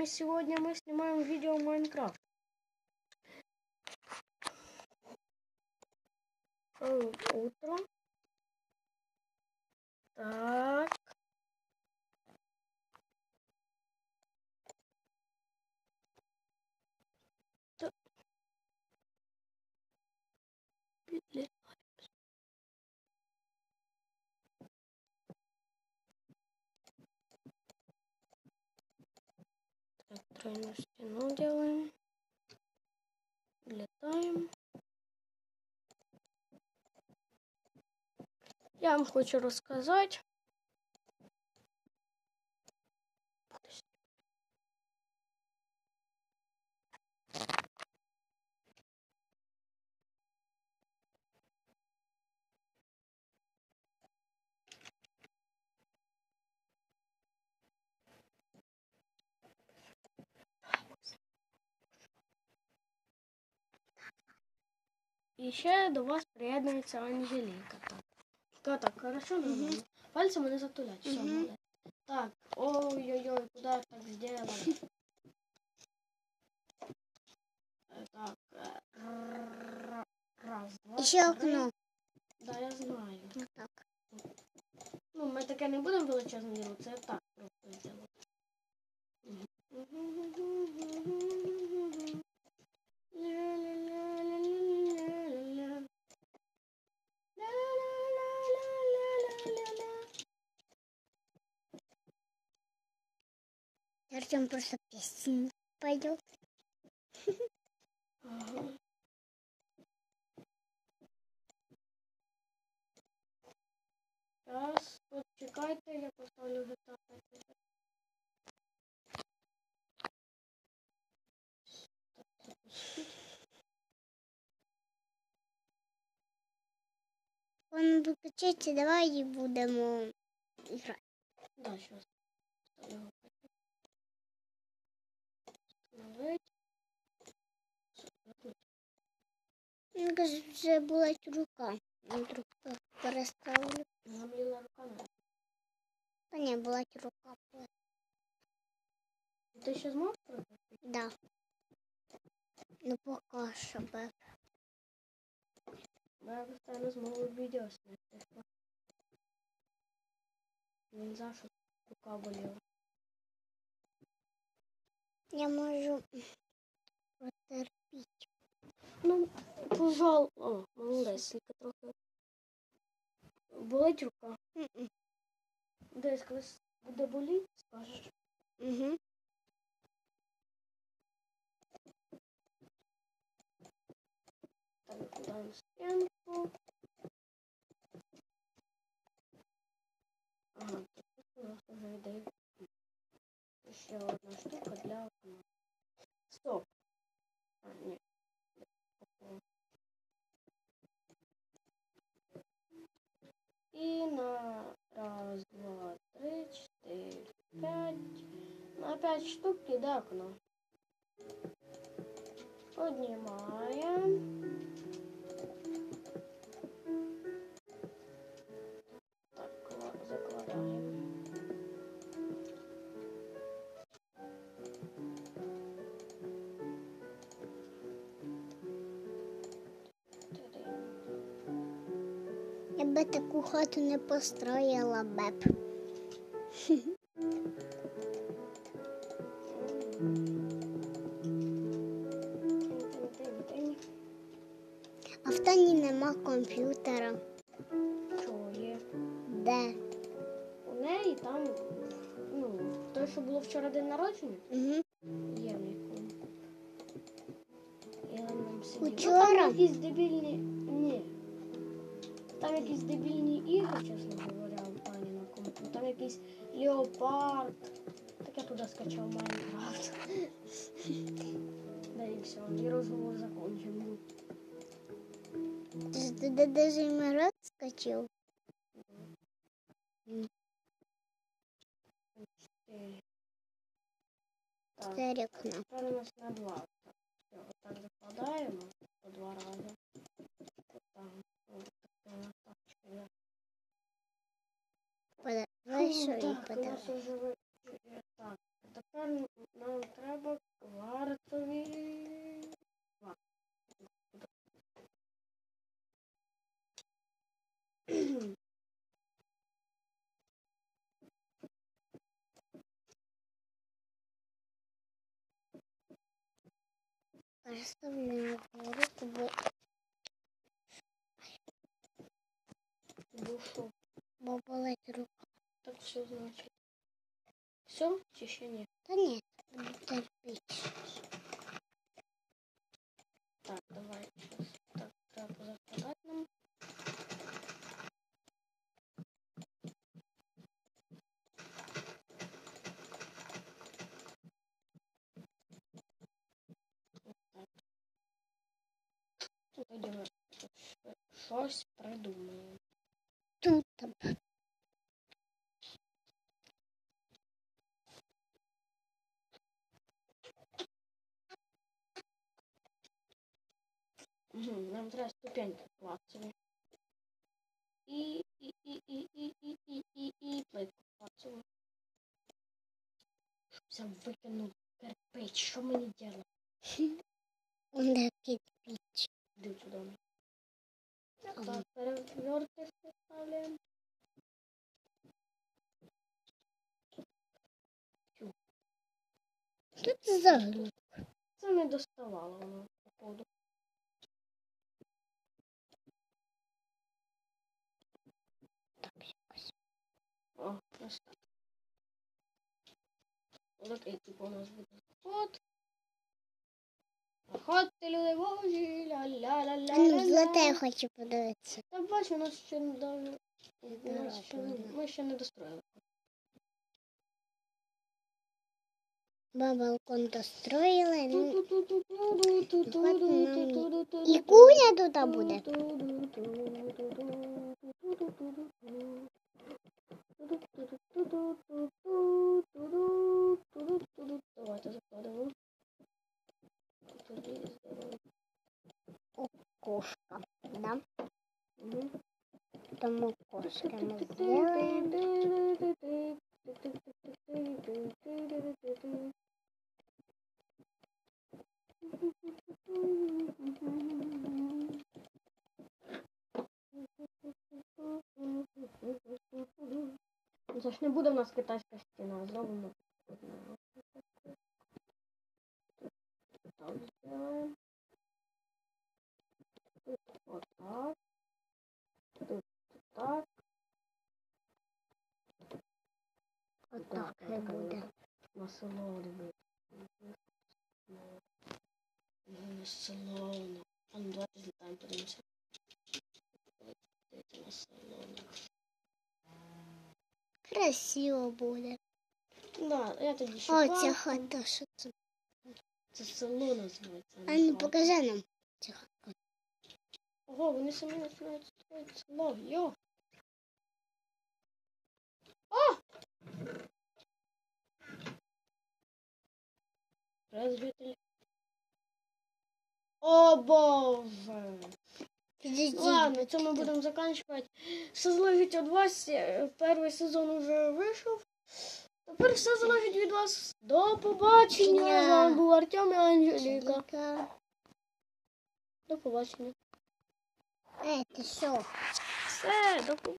вами сегодня мы снимаем видео Майнкрафт. Э, Утро. Так. Тройную стену делаем. Летаем. Я вам хочу рассказать. І ще до вас приєднується Анжеліка. Так, так, так хорошо, нормально. Пальцем не затулять. Все, Мгм. молодець. Так, ой-ой-ой, куди я так сделать? Е, Так, е, р- раз, два, Еще три. окно. Да, я знаю. Вот так. Ну, ми таке не будемо величезно робити, це так просто зробити. Ля-ля-ля-ля-ля-ля-ля. Артем просто песню пойдет. Зараз, почекайте, я поставлю GTA. Так, запустить. Он виключиться, давай будемо грати. Да, сейчас. Мені каже, вже була рука. Трохи переставлю. Намлила рука. Та ні, була рука. Ты сейчас можешь пропустить? Да. Ну поки що би. Я постоянно змогу відео зняти. Не знаю, що рука боліла. Я можу пожалуй. О, молодець, тільки трохи. Болить рука. Мгм. Десь колись буде боліти, скажеш. Угу. Так, викладаємо стінку. Ага, тут у нас вже йде ще одна штука для окна. Стоп. І на раз, два, три, чотири, п'ять. На п'ять штук піде окно. Поднімаємо. Би таку хату не построїла б. А в Тані нема комп'ютера. Чого є? Де? У неї там, ну, той, що було вчора день народження, Угу. є в. І він там сидів. Ну, Вчора? там якісь дебільні. Там якісь дебільні ігри, чесно говоря, у пані на компу. Там якийсь леопард. Так я туди скачав Майнкрафт. Да і все, і розговор ж туди даже імерат скачив. Чотири. Так. Це. Тепер у нас на два. Так, все, отак закладаємо по два рази. Там, о, Подавай, що їй подавай. Тепер нам треба квартові. Просто мне говорит, Все чи ще ні? Та ні, буду терпіти. Так, давай. щас. Так, треба закладати нам. Отак. Ну, Тоді ми щось придумаємо. выкинул кирпич. Что мы не делаем? Да, кирпич. Иди сюда. Так, мертвых оставляем. Что это за глюк? Це не доставало воно, походу. Так, якось. О, ось. Такий типу у нас буде заход. Заходьте, люди божі, ля-ля-ля-ля. А ну, злоте я хочу подивитися. Та бач, у нас ще не даже... у нас Не ще не... Ми ще не достроїли. Ба балкон достроїли. Ну, і кухня тут буде. Давайте закладемо. Туди зробимо. Окошко, да? Угу. Там окошко ми зробимо. Mm-hmm. ж не будем в нас китайська стіна, зробимо. А зову. сделаем. Тут вот так. Тут так. Вот так я буду. Масловый. Масловый. А ну давайте Красиво буде. Да, я тоді ще О, ця хата, що це? Це село називається. А не ну покажи нам цю хату. Ого, вони самі починають строїти село. Йо. О! Розвитель. О, боже. Ладно, це ми будемо заканчивать. Все залежить від вас. Е, Перший сезон вже вийшов. Тепер все залежить від вас. До побачення. З вами був Артем і. Анжеліка. До побачення. Ей, ти що? Все, до побачення.